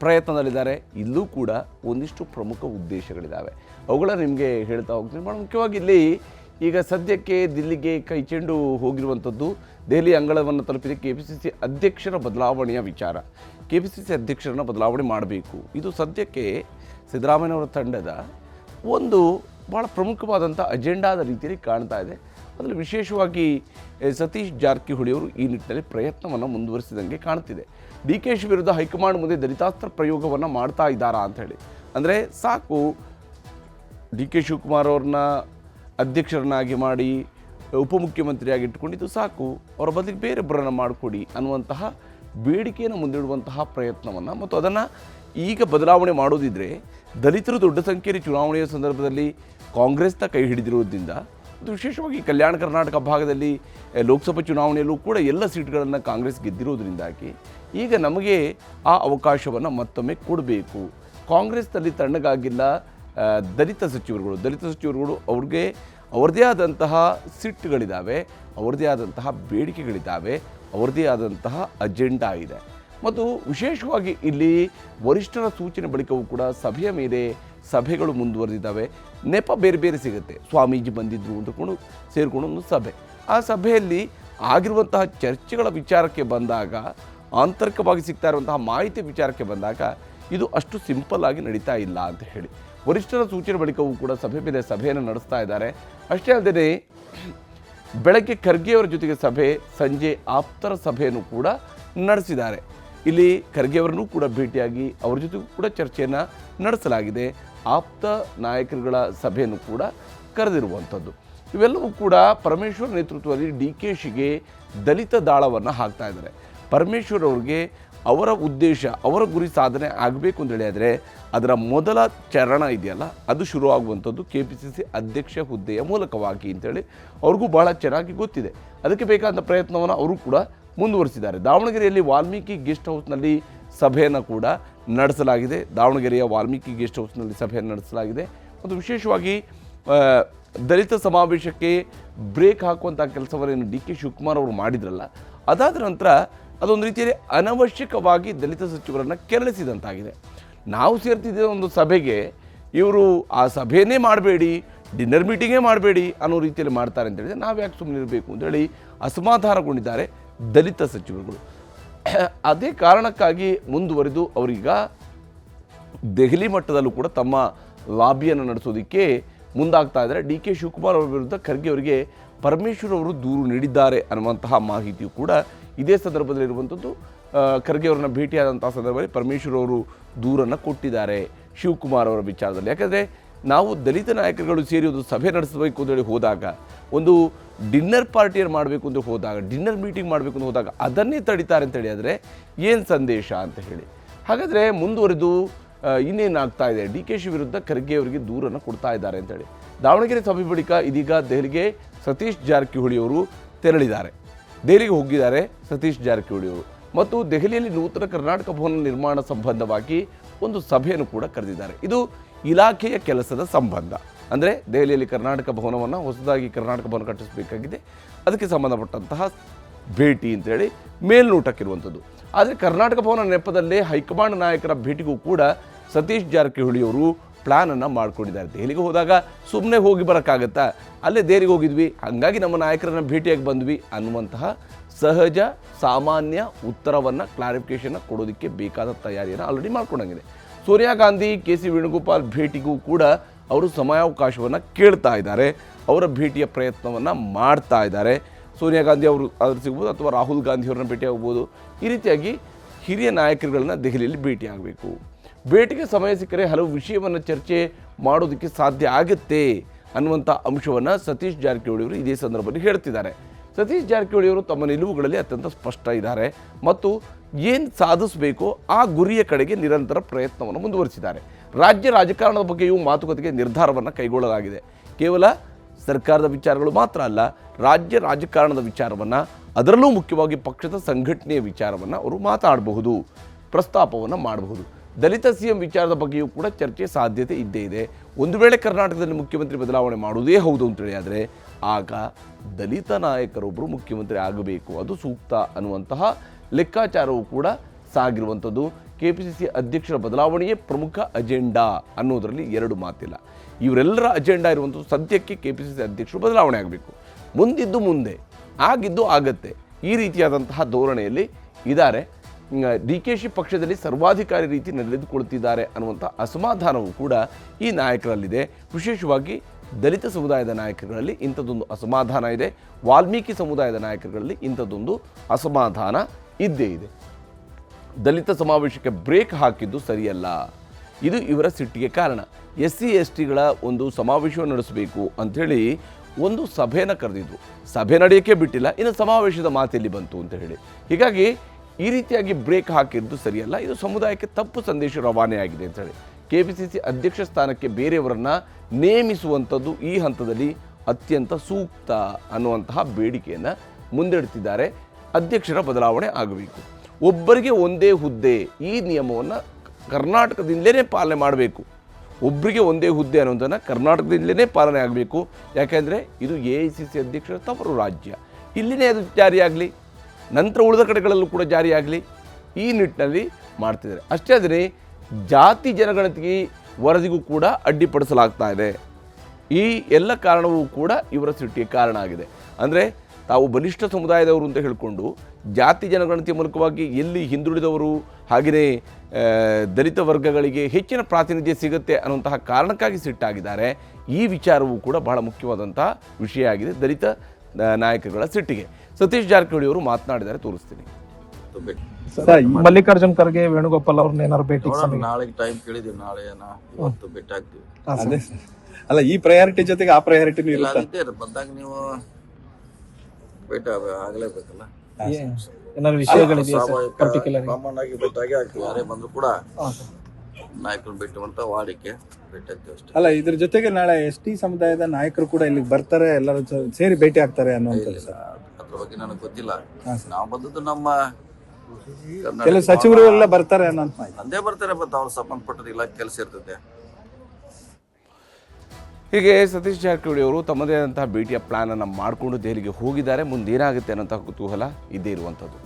ಪ್ರಯತ್ನದಲ್ಲಿದ್ದಾರೆ. ಇಲ್ಲೂ ಕೂಡ ಒಂದಿಷ್ಟು ಪ್ರಮುಖ ಉದ್ದೇಶಗಳಿದ್ದಾವೆ ಅವುಗಳ ನಿಮಗೆ ಹೇಳ್ತಾ ಹೋಗ್ತೀನಿ. ಭಾಳ ಮುಖ್ಯವಾಗಿ ಇಲ್ಲಿ ಈಗ ಸದ್ಯಕ್ಕೆ ದಿಲ್ಲಿಗೆ ಕೈ ಚೆಂಡು ಹೋಗಿರುವಂಥದ್ದು, ದೆಹಲಿ ಅಂಗಳವನ್ನು ತಲುಪಿದ ಕೆ ಪಿ ಸಿ ಸಿ ಅಧ್ಯಕ್ಷರ ಬದಲಾವಣೆಯ ವಿಚಾರ. ಕೆ ಪಿ ಸಿ ಸಿ ಅಧ್ಯಕ್ಷರನ್ನು ಬದಲಾವಣೆ ಮಾಡಬೇಕು. ಇದು ಸದ್ಯಕ್ಕೆ ಸಿದ್ದರಾಮಯ್ಯನವರ ತಂಡದ ಒಂದು ಭಾಳ ಪ್ರಮುಖವಾದಂಥ ಅಜೆಂಡಾದ ರೀತಿಯಲ್ಲಿ ಕಾಣ್ತಾ ಇದೆ. ಅದರಲ್ಲಿ ವಿಶೇಷವಾಗಿ ಸತೀಶ್ ಜಾರಕಿಹೊಳಿ ಅವರು ಈ ನಿಟ್ಟಿನಲ್ಲಿ ಪ್ರಯತ್ನವನ್ನು ಮುಂದುವರಿಸಿದಂಗೆ ಕಾಣ್ತಿದೆ. ಡಿ ಕೆ ಶಿ ವಿರುದ್ಧ ಹೈಕಮಾಂಡ್ ಮುಂದೆ ದಲಿತಾಸ್ತ್ರ ಪ್ರಯೋಗವನ್ನು ಮಾಡ್ತಾ ಇದ್ದಾರಾ ಅಂತ ಹೇಳಿ. ಅಂದರೆ ಸಾಕು, ಡಿ ಕೆ ಶಿವಕುಮಾರ್ ಅವ್ರನ್ನ ಅಧ್ಯಕ್ಷರನ್ನಾಗಿ ಮಾಡಿ ಉಪಮುಖ್ಯಮಂತ್ರಿಯಾಗಿ ಇಟ್ಕೊಂಡಿದ್ದು ಸಾಕು. ಅವರ ಬದಲಿಗೆ ಬೇರೊಬ್ಬರನ್ನು ಮಾಡಿಕೊಡಿ ಅನ್ನುವಂತಹ ಬೇಡಿಕೆಯನ್ನು ಮುಂದಿಡುವಂತಹ ಪ್ರಯತ್ನವನ್ನು. ಮತ್ತು ಅದನ್ನು ಈಗ ಬದಲಾವಣೆ ಮಾಡೋದಿದ್ರೆ, ದಲಿತರು ದೊಡ್ಡ ಸಂಖ್ಯೆಯಲ್ಲಿ ಚುನಾವಣೆಯ ಸಂದರ್ಭದಲ್ಲಿ ಕಾಂಗ್ರೆಸ್ನ ಕೈ ಹಿಡಿದಿರುವುದರಿಂದ ಮತ್ತು ವಿಶೇಷವಾಗಿ ಕಲ್ಯಾಣ ಕರ್ನಾಟಕ ಭಾಗದಲ್ಲಿ ಲೋಕಸಭಾ ಚುನಾವಣೆಯಲ್ಲೂ ಕೂಡ ಎಲ್ಲ ಸೀಟ್ಗಳನ್ನು ಕಾಂಗ್ರೆಸ್ ಗೆದ್ದಿರೋದ್ರಿಂದಾಗಿ ಈಗ ನಮಗೆ ಆ ಅವಕಾಶವನ್ನು ಮತ್ತೊಮ್ಮೆ ಕೊಡಬೇಕು. ಕಾಂಗ್ರೆಸ್ನಲ್ಲಿ ತಣ್ಣಗಾಗಿಲ್ಲ ದಲಿತ ಸಚಿವರುಗಳು ದಲಿತ ಸಚಿವರುಗಳು ಅವ್ರಿಗೆ ಅವ್ರದ್ದೇ ಆದಂತಹ ಸಿಟ್ಟುಗಳಿದ್ದಾವೆ ಅವ್ರದ್ದೇ ಆದಂತಹ ಬೇಡಿಕೆಗಳಿದ್ದಾವೆ ಅವ್ರದ್ದೇ ಆದಂತಹ ಅಜೆಂಡಾ ಇದೆ. ಮತ್ತು ವಿಶೇಷವಾಗಿ ಇಲ್ಲಿ ವರಿಷ್ಠರ ಸೂಚನೆ ಬಳಿಕವೂ ಕೂಡ ಸಭೆಯ ಮೇಲೆ ಸಭೆಗಳು ಮುಂದುವರೆದಿದ್ದಾವೆ. ನೆಪ ಬೇರೆ ಬೇರೆ ಸಿಗುತ್ತೆ. ಸ್ವಾಮೀಜಿ ಬಂದಿದ್ರು ಅಂದುಕೊಂಡು ಸೇರಿಕೊಂಡು ಒಂದು ಸಭೆ. ಆ ಸಭೆಯಲ್ಲಿ ಆಗಿರುವಂತಹ ಚರ್ಚೆಗಳ ವಿಚಾರಕ್ಕೆ ಬಂದಾಗ, ಆಂತರಿಕವಾಗಿ ಸಿಗ್ತಾ ಇರುವಂತಹ ಮಾಹಿತಿ ವಿಚಾರಕ್ಕೆ ಬಂದಾಗ ಇದು ಅಷ್ಟು ಸಿಂಪಲ್ ಆಗಿ ನಡೀತಾ ಇಲ್ಲ ಅಂತ ಹೇಳಿ. ವರಿಷ್ಠರ ಸೂಚನೆ ಬಳಿಕವೂ ಕೂಡ ಸಭೆ ಮೇಲೆ ಸಭೆಯನ್ನು ನಡೆಸ್ತಾ ಇದ್ದಾರೆ. ಅಷ್ಟೇ ಅಲ್ಲದೆ, ಬೆಳಗ್ಗೆ ಖರ್ಗೆಯವರ ಜೊತೆಗೆ ಸಭೆ, ಸಂಜೆ ಆಪ್ತರ ಸಭೆಯನ್ನು ಕೂಡ ನಡೆಸಿದ್ದಾರೆ. ಇಲ್ಲಿ ಖರ್ಗೆಯವರನ್ನು ಕೂಡ ಭೇಟಿಯಾಗಿ ಅವರ ಜೊತೆಗೂ ಕೂಡ ಚರ್ಚೆಯನ್ನು ನಡೆಸಲಾಗಿದೆ. ಆಪ್ತ ನಾಯಕರುಗಳ ಸಭೆಯನ್ನು ಕೂಡ ಕರೆದಿರುವಂಥದ್ದು. ಇವೆಲ್ಲವೂ ಕೂಡ ಪರಮೇಶ್ವರ್ ನೇತೃತ್ವದಲ್ಲಿ ಡಿ ಕೆ ಶಿಗೆ ದಲಿತ ದಾಳವನ್ನು ಹಾಕ್ತಾ ಇದ್ದಾರೆ. ಪರಮೇಶ್ವರ್ ಅವ್ರಿಗೆ ಅವರ ಉದ್ದೇಶ, ಅವರ ಗುರಿ ಸಾಧನೆ ಆಗಬೇಕು ಅಂತ ಹೇಳಿದರೆ ಅದರ ಮೊದಲ ಚರಣ ಇದೆಯಲ್ಲ, ಅದು ಶುರುವಾಗುವಂಥದ್ದು ಕೆ ಪಿ ಸಿ ಸಿ ಅಧ್ಯಕ್ಷ ಹುದ್ದೆಯ ಮೂಲಕವಾಗಿ ಅಂತೇಳಿ ಅವ್ರಿಗೂ ಬಹಳ ಚೆನ್ನಾಗಿ ಗೊತ್ತಿದೆ. ಅದಕ್ಕೆ ಬೇಕಾದ ಪ್ರಯತ್ನವನ್ನು ಅವರು ಕೂಡ ಮುಂದುವರಿಸಿದ್ದಾರೆ. ದಾವಣಗೆರೆಯಲ್ಲಿ ವಾಲ್ಮೀಕಿ ಗೆಸ್ಟ್ ಹೌಸ್ನಲ್ಲಿ ಸಭೆಯನ್ನು ಕೂಡ ನಡೆಸಲಾಗಿದೆ. ದಾವಣಗೆರೆಯ ವಾಲ್ಮೀಕಿ ಗೆಸ್ಟ್ ಹೌಸ್ನಲ್ಲಿ ಸಭೆಯನ್ನು ನಡೆಸಲಾಗಿದೆ. ಮತ್ತು ವಿಶೇಷವಾಗಿ ದಲಿತ ಸಮಾವೇಶಕ್ಕೆ ಬ್ರೇಕ್ ಹಾಕುವಂಥ ಕೆಲಸವನ್ನು ಡಿ ಕೆ ಶಿವಕುಮಾರ್ ಅವರು ಮಾಡಿದ್ರಲ್ಲ, ಅದಾದ ನಂತರ ಅದೊಂದು ರೀತಿಯಲ್ಲಿ ಅನವಶ್ಯಕವಾಗಿ ದಲಿತ ಸಚಿವರನ್ನು ಕೆರಳಿಸಿದಂತಾಗಿದೆ. ನಾವು ಸೇರ್ತಿದ್ದ ಒಂದು ಸಭೆಗೆ ಇವರು ಆ ಸಭೆಯನ್ನೇ ಮಾಡಬೇಡಿ, ಡಿನ್ನರ್ ಮೀಟಿಂಗೇ ಮಾಡಬೇಡಿ ಅನ್ನೋ ರೀತಿಯಲ್ಲಿ ಮಾಡ್ತಾರೆ ಅಂತ ಹೇಳಿದ್ರೆ ನಾವು ಯಾಕೆ ಸುಮ್ಮನೆ ಇರಬೇಕು ಅಂತೇಳಿ ಅಸಮಾಧಾನಗೊಂಡಿದ್ದಾರೆ ದಲಿತ ಸಚಿವರುಗಳು. ಅದೇ ಕಾರಣಕ್ಕಾಗಿ ಮುಂದುವರೆದು ಅವರೀಗ ದೆಹಲಿ ಮಟ್ಟದಲ್ಲೂ ಕೂಡ ತಮ್ಮ ಲಾಬಿಯನ್ನು ನಡೆಸೋದಕ್ಕೆ ಮುಂದಾಗ್ತಾ ಇದ್ದಾರೆ. ಡಿ ಕೆ ಶಿವಕುಮಾರ್ ಅವರ ವಿರುದ್ಧ ಖರ್ಗೆ ಅವರಿಗೆ ಪರಮೇಶ್ವರ್ ಅವರು ದೂರು ನೀಡಿದ್ದಾರೆ ಅನ್ನುವಂತಹ ಮಾಹಿತಿಯು ಕೂಡ ಇದೇ ಸಂದರ್ಭದಲ್ಲಿ ಇರುವಂಥದ್ದು ಖರ್ಗೆ ಅವರನ್ನ ಭೇಟಿಯಾದಂಥ ಸಂದರ್ಭದಲ್ಲಿ ಪರಮೇಶ್ವರ್ ಅವರು ದೂರನ್ನು ಕೊಟ್ಟಿದ್ದಾರೆ ಶಿವಕುಮಾರ್ ಅವರ ವಿಚಾರದಲ್ಲಿ. ಯಾಕಂದರೆ ನಾವು ದಲಿತ ನಾಯಕರುಗಳು ಸೇರಿ ಒಂದು ಸಭೆ ನಡೆಸಬೇಕು ಅಂತೇಳಿ ಹೋದಾಗ, ಒಂದು ಡಿನ್ನರ್ ಪಾರ್ಟಿಯನ್ನು ಮಾಡಬೇಕು ಅಂತ ಹೋದಾಗ, ಡಿನ್ನರ್ ಮೀಟಿಂಗ್ ಮಾಡಬೇಕು ಅಂತ ಹೋದಾಗ ಅದನ್ನೇ ತಡಿತಾರೆ ಅಂತ ಹೇಳಿದರೆ ಏನು ಸಂದೇಶ ಅಂತ ಹೇಳಿ. ಹಾಗಾದರೆ ಮುಂದುವರೆದು ಇನ್ನೇನಾಗ್ತಾ ಇದೆ? ಡಿ ಕೆ ಶಿ ವಿರುದ್ಧ ಖರ್ಗೆ ಅವರಿಗೆ ದೂರನ್ನು ಕೊಡ್ತಾ ಇದ್ದಾರೆ ಅಂತೇಳಿ ದಾವಣಗೆರೆ ಸಭೆ ಬಳಿಕ ಇದೀಗ ದೆಹಲಿಗೆ ಸತೀಶ್ ಜಾರಕಿಹೊಳಿ ಅವರು ತೆರಳಿದ್ದಾರೆ. ದೆಹಲಿಗೆ ಹೋಗಿದ್ದಾರೆ ಸತೀಶ್ ಜಾರಕಿಹೊಳಿ ಅವರು. ಮತ್ತು ದೆಹಲಿಯಲ್ಲಿ ನೂತನ ಕರ್ನಾಟಕ ಭವನ ನಿರ್ಮಾಣ ಸಂಬಂಧವಾಗಿ ಒಂದು ಸಭೆಯನ್ನು ಕೂಡ ಕರೆದಿದ್ದಾರೆ. ಇದು ಇಲಾಖೆಯ ಕೆಲಸದ ಸಂಬಂಧ. ಅಂದರೆ ದೆಹಲಿಯಲ್ಲಿ ಕರ್ನಾಟಕ ಭವನವನ್ನು ಹೊಸದಾಗಿ ಕರ್ನಾಟಕ ಭವನ ಕಟ್ಟಿಸಬೇಕಾಗಿದೆ. ಅದಕ್ಕೆ ಸಂಬಂಧಪಟ್ಟಂತಹ ಭೇಟಿ ಅಂತೇಳಿ ಮೇಲ್ನೋಟಕ್ಕಿರುವಂಥದ್ದು. ಆದರೆ ಕರ್ನಾಟಕ ಭವನ ನೆಪದಲ್ಲೇ ಹೈಕಮಾಂಡ್ ನಾಯಕರ ಭೇಟಿಗೂ ಕೂಡ ಸತೀಶ್ ಜಾರಕಿಹೊಳಿ ಅವರು ಪ್ಲಾನನ್ನು ಮಾಡ್ಕೊಂಡಿದ್ದಾರೆ. ದೆಹಲಿಗೆ ಹೋದಾಗ ಸುಮ್ಮನೆ ಹೋಗಿ ಬರೋಕ್ಕಾಗತ್ತಾ? ಅಲ್ಲೇ ದೇರಿಗೆ ಹೋಗಿದ್ವಿ. ಹಾಗಾಗಿ ನಮ್ಮ ನಾಯಕರನ್ನ ಭೇಟಿಯಾಗಿ ಬಂದ್ವಿ ಅನ್ನುವಂತಹ ಸಹಜ, ಸಾಮಾನ್ಯ ಉತ್ತರವನ್ನು ಕ್ಲಾರಿಫಿಕೇಷನ್ ಕೊಡೋದಕ್ಕೆ ಬೇಕಾದ ತಯಾರಿಯನ್ನು ಆಲ್ರೆಡಿ ಮಾಡ್ಕೊಂಡಂಗಿದೆ. ಸೋನಿಯಾ ಗಾಂಧಿ, ಕೆ ಸಿ ವೇಣುಗೋಪಾಲ್ ಭೇಟಿಗೂ ಕೂಡ ಅವರು ಸಮಯಾವಕಾಶವನ್ನು ಕೇಳ್ತಾ ಇದ್ದಾರೆ. ಅವರ ಭೇಟಿಯ ಪ್ರಯತ್ನವನ್ನು ಮಾಡ್ತಾ ಇದ್ದಾರೆ. ಸೋನಿಯಾ ಗಾಂಧಿ ಅವರು ಅದ್ರ ಸಿಗ್ಬೋದು ಅಥವಾ ರಾಹುಲ್ ಗಾಂಧಿ ಅವರನ್ನ ಭೇಟಿ ಆಗ್ಬೋದು ಈ ರೀತಿಯಾಗಿ ಹಿರಿಯ ನಾಯಕರುಗಳನ್ನ ದೆಹಲಿಯಲ್ಲಿ ಭೇಟಿ ಆಗಬೇಕು ಭೇಟಿಗೆ ಸಮಯ ಸಿಕ್ಕರೆ ಹಲವು ವಿಷಯವನ್ನು ಚರ್ಚೆ ಮಾಡೋದಕ್ಕೆ ಸಾಧ್ಯ ಆಗುತ್ತೆ ಅನ್ನುವಂಥ ಅಂಶವನ್ನು ಸತೀಶ್ ಜಾರಕಿಹೊಳಿ ಅವರು ಇದೇ ಸಂದರ್ಭದಲ್ಲಿ ಹೇಳ್ತಿದ್ದಾರೆ. ಸತೀಶ್ ಜಾರಕಿಹೊಳಿ ಅವರು ತಮ್ಮ ನಿಲುವುಗಳಲ್ಲಿ ಅತ್ಯಂತ ಸ್ಪಷ್ಟ ಇದ್ದಾರೆ ಮತ್ತು ಏನು ಸಾಧಿಸಬೇಕೋ ಆ ಗುರಿಯ ಕಡೆಗೆ ನಿರಂತರ ಪ್ರಯತ್ನವನ್ನು ಮುಂದುವರಿಸಿದ್ದಾರೆ. ರಾಜ್ಯ ರಾಜಕಾರಣದ ಬಗ್ಗೆಯೂ ಮಾತುಕತೆಗೆ ನಿರ್ಧಾರವನ್ನು ಕೈಗೊಳ್ಳಲಾಗಿದೆ. ಕೇವಲ ಸರ್ಕಾರದ ವಿಚಾರಗಳು ಮಾತ್ರ ಅಲ್ಲ, ರಾಜ್ಯ ರಾಜಕಾರಣದ ವಿಚಾರವನ್ನು, ಅದರಲ್ಲೂ ಮುಖ್ಯವಾಗಿ ಪಕ್ಷದ ಸಂಘಟನೆಯ ವಿಚಾರವನ್ನು ಅವರು ಮಾತಾಡಬಹುದು, ಪ್ರಸ್ತಾಪವನ್ನು ಮಾಡಬಹುದು. ದಲಿತ ಸಿಎಂ ವಿಚಾರದ ಬಗ್ಗೆಯೂ ಕೂಡ ಚರ್ಚೆ ಸಾಧ್ಯತೆ ಇದ್ದೇ ಇದೆ. ಒಂದು ವೇಳೆ ಕರ್ನಾಟಕದಲ್ಲಿ ಮುಖ್ಯಮಂತ್ರಿ ಬದಲಾವಣೆ ಮಾಡುವುದೇ ಹೌದು ಅಂತೇಳಿ ಆದರೆ ಆಗ ದಲಿತ ನಾಯಕರೊಬ್ಬರು ಮುಖ್ಯಮಂತ್ರಿ ಆಗಬೇಕು. ಅದು ಸೂಕ್ತ ಅನ್ನುವಂತಹ ಲೆಕ್ಕಾಚಾರವೂ ಕೂಡ ಸಾಗಿರುವಂಥದ್ದು. ಕೆ ಪಿ ಸಿ ಸಿ ಅಧ್ಯಕ್ಷರ ಬದಲಾವಣೆಯೇ ಪ್ರಮುಖ ಅಜೆಂಡಾ ಅನ್ನೋದರಲ್ಲಿ ಎರಡು ಮಾತಿಲ್ಲ. ಇವರೆಲ್ಲರ ಅಜೆಂಡಾ ಇರುವಂಥದ್ದು ಸದ್ಯಕ್ಕೆ ಕೆ ಪಿ ಸಿ ಸಿ ಅಧ್ಯಕ್ಷರು ಬದಲಾವಣೆ ಆಗಬೇಕು. ಮುಂದಿದ್ದು ಮುಂದೆ, ಆಗಿದ್ದು ಆಗತ್ತೆ. ಈ ರೀತಿಯಾದಂತಹ ಧೋರಣೆಯಲ್ಲಿ ಇದ್ದಾರೆ ಡಿ ಕೆ ಶಿ ಪಕ್ಷದಲ್ಲಿ ಸರ್ವಾಧಿಕಾರಿ ರೀತಿ ನಡೆದುಕೊಳ್ತಿದ್ದಾರೆ ಅನ್ನುವಂಥ ಅಸಮಾಧಾನವೂ ಕೂಡ ಈ ನಾಯಕರಲ್ಲಿದೆ. ವಿಶೇಷವಾಗಿ ದಲಿತ ಸಮುದಾಯದ ನಾಯಕರುಗಳಲ್ಲಿ ಇಂಥದ್ದೊಂದು ಅಸಮಾಧಾನ ಇದೆ. ವಾಲ್ಮೀಕಿ ಸಮುದಾಯದ ನಾಯಕರುಗಳಲ್ಲಿ ಇಂಥದ್ದೊಂದು ಅಸಮಾಧಾನ ಇದ್ದೇ ಇದೆ. ದಲಿತ ಸಮಾವೇಶಕ್ಕೆ ಬ್ರೇಕ್ ಹಾಕಿದ್ದು ಸರಿಯಲ್ಲ. ಇದು ಇವರ ಸಿಟ್ಟಿಗೆ ಕಾರಣ. ಎಸ್ ಸಿ ಎಸ್ ಟಿಗಳ ಒಂದು ಸಮಾವೇಶವನ್ನು ನಡೆಸಬೇಕು ಅಂಥೇಳಿ ಒಂದು ಸಭೆಯನ್ನು ಕರೆದಿದ್ದು ಸಭೆ ನಡೆಯೋಕ್ಕೆ ಬಿಟ್ಟಿಲ್ಲ. ಇನ್ನು ಸಮಾವೇಶದ ಮಾತೆಲ್ಲಿ ಬಂತು ಅಂತ ಹೇಳಿ. ಹೀಗಾಗಿ ಈ ರೀತಿಯಾಗಿ ಬ್ರೇಕ್ ಹಾಕಿದ್ದು ಸರಿಯಲ್ಲ. ಇದು ಸಮುದಾಯಕ್ಕೆ ತಪ್ಪು ಸಂದೇಶ ರವಾನೆಯಾಗಿದೆ ಅಂತ ಹೇಳಿ. ಕೆ ಪಿ ಸಿ ಸಿ ಅಧ್ಯಕ್ಷ ಸ್ಥಾನಕ್ಕೆ ಬೇರೆಯವರನ್ನ ನೇಮಿಸುವಂಥದ್ದು ಈ ಹಂತದಲ್ಲಿ ಅತ್ಯಂತ ಸೂಕ್ತ ಅನ್ನುವಂತಹ ಬೇಡಿಕೆಯನ್ನು ಮುಂದಿಡ್ತಿದ್ದಾರೆ. ಅಧ್ಯಕ್ಷರ ಬದಲಾವಣೆ ಆಗಬೇಕು. ಒಬ್ಬರಿಗೆ ಒಂದೇ ಹುದ್ದೆ ಈ ನಿಯಮವನ್ನು ಕರ್ನಾಟಕದಿಂದಲೇ ಪಾಲನೆ ಮಾಡಬೇಕು. ಒಬ್ಬರಿಗೆ ಒಂದೇ ಹುದ್ದೆ ಅನ್ನೋದನ್ನು ಕರ್ನಾಟಕದಿಂದಲೇ ಪಾಲನೆ ಆಗಬೇಕು. ಯಾಕೆಂದರೆ ಇದು ಎ ಐ ಸಿ ಸಿ ಅಧ್ಯಕ್ಷರ ತವರು ರಾಜ್ಯ. ಇಲ್ಲಿನೇ ಅದು ಜಾರಿಯಾಗಲಿ. ನಂತರ ಉಳಿದ ಕಡೆಗಳಲ್ಲೂ ಕೂಡ ಜಾರಿಯಾಗಲಿ ಈ ನಿಟ್ಟಿನಲ್ಲಿ ಮಾಡ್ತಿದ್ದಾರೆ. ಅಷ್ಟೇ ಆದರೆ ಜಾತಿ ಜನಗಣತಿಗೆ ವರದಿಗೂ ಕೂಡ ಅಡ್ಡಿಪಡಿಸಲಾಗ್ತಾ ಇದೆ. ಈ ಎಲ್ಲ ಕಾರಣವೂ ಕೂಡ ಇವರ ಸಿಟ್ಟಿಗೆ ಕಾರಣ ಆಗಿದೆ. ಅಂದರೆ ತಾವು ಬಲಿಷ್ಠ ಸಮುದಾಯದವರು ಅಂತ ಹೇಳಿಕೊಂಡು ಜಾತಿ ಜನಗಣತಿಯ ಮೂಲಕವಾಗಿ ಎಲ್ಲಿ ಹಿಂದುಳಿದವರು ಹಾಗೆಯೇ ದಲಿತ ವರ್ಗಗಳಿಗೆ ಹೆಚ್ಚಿನ ಪ್ರಾತಿನಿಧ್ಯ ಸಿಗುತ್ತೆ ಅನ್ನುವಂತಹ ಕಾರಣಕ್ಕಾಗಿ ಸಿಟ್ಟಾಗಿದ್ದಾರೆ. ಈ ವಿಚಾರವೂ ಕೂಡ ಬಹಳ ಮುಖ್ಯವಾದಂತಹ ವಿಷಯ ಆಗಿದೆ ದಲಿತ ನಾಯಕಗಳ ಸಿಟ್ಟಿಗೆ. ಸತೀಶ್ ಜಾರಕಿಹೊಳಿ ಅವರು ಮಾತನಾಡಿದ್ದಾರೆ ತೋರಿಸ್ತೀನಿ. ಸರ್ ಮಲ್ಲಿಕಾರ್ಜುನ್ ಖರ್ಗೆ ವೇಣುಗೋಪಾಲ್ ಅವ್ರನ್ನ ಏನಾರು ಭೇಟಿ ನಾಳೆ ನಾಳೆಗೆ ಟೈಮ್ ಕೇಳಿದೀವಿ ನಾಳೆ ಇವತ್ತು ಭೇಟಿ ಆಗ್ತೀವಿ. ಸರ್. ಅಲ್ಲ ಈ ಪ್ರಯಾರಿಟಿ ಜೊತೆಗೆ ಆ ಪ್ರಯಾರಿಟಿ ಬಂದಾಗ ನೀವು ಭೇಟಿ ಆಗ- ಆಗ್ಲೇಬೇಕಲ್ಲ? ವಿಷಯಗಳು ವಿಷಯಗಳಿದೆಯಾ ಸರ್? ಸ್ವಾಭಾವಿಕ ಪರ್ಟಿಕ್ಯುಲರ್ ಕಾಮನ್ ಆಗಿ ಭೇಟಿ ಆಗೇ ಆಗ್ತೀವಿ. ಯಾರೇ ಬಂದ್ರು ಕೂಡ ನಾಯಕರು ಭೇಟಿ ಅಂತ ವಾಡಿಕೆ ಭೇಟಿ ಆಗ್ತೀವಿ ಅಲ್ಲ ಇದ್ರ ಜೊತೆಗೆ ನಾಳೆ ಎಸ್ ಟಿ ಸಮುದಾಯದ ನಾಯಕರು ಕೂಡ ಇಲ್ಲಿಗೆ ಬರ್ತಾರೆ ಎಲ್ಲರೂ ಸೇರಿ ಭೇಟಿ ಆಗ್ತಾರೆ ಅನ್ನೋ ಸರ್. ಅದ್ರ ಬಗ್ಗೆ ನನಗೆ ಗೊತ್ತಿಲ್ಲ. ನಾವು ಬಂದದ್ದು ನಮ್ಮ ಕೆಲವು ಸಚಿವರು ಎಲ್ಲ ಬರ್ತಾರೆ ಮಾಹಿತಿ. ಅಂದೇ ಬರ್ತಾರೆ ಮತ್ತೆ ಅವ್ರು ಸಂಬಂಧಪಟ್ಟದ ಇಲಾಖೆ ಕೆಲಸ ಇರ್ತದೆ. ಹೀಗೆ ಸತೀಶ್ ಜಾರಕಿಹೊಳಿ ಅವರು ತಮ್ಮದೇ ಆದಂತಹ ಭೇಟಿಯ ಪ್ಲಾನನ್ನು ಮಾಡಿಕೊಂಡು ದೆಹಲಿಗೆ ಹೋಗಿದ್ದಾರೆ. ಮುಂದೇನಾಗುತ್ತೆ ಅನ್ನೋಂಥ ಕುತೂಹಲ ಇದ್ದೇ ಇರುವಂಥದ್ದು.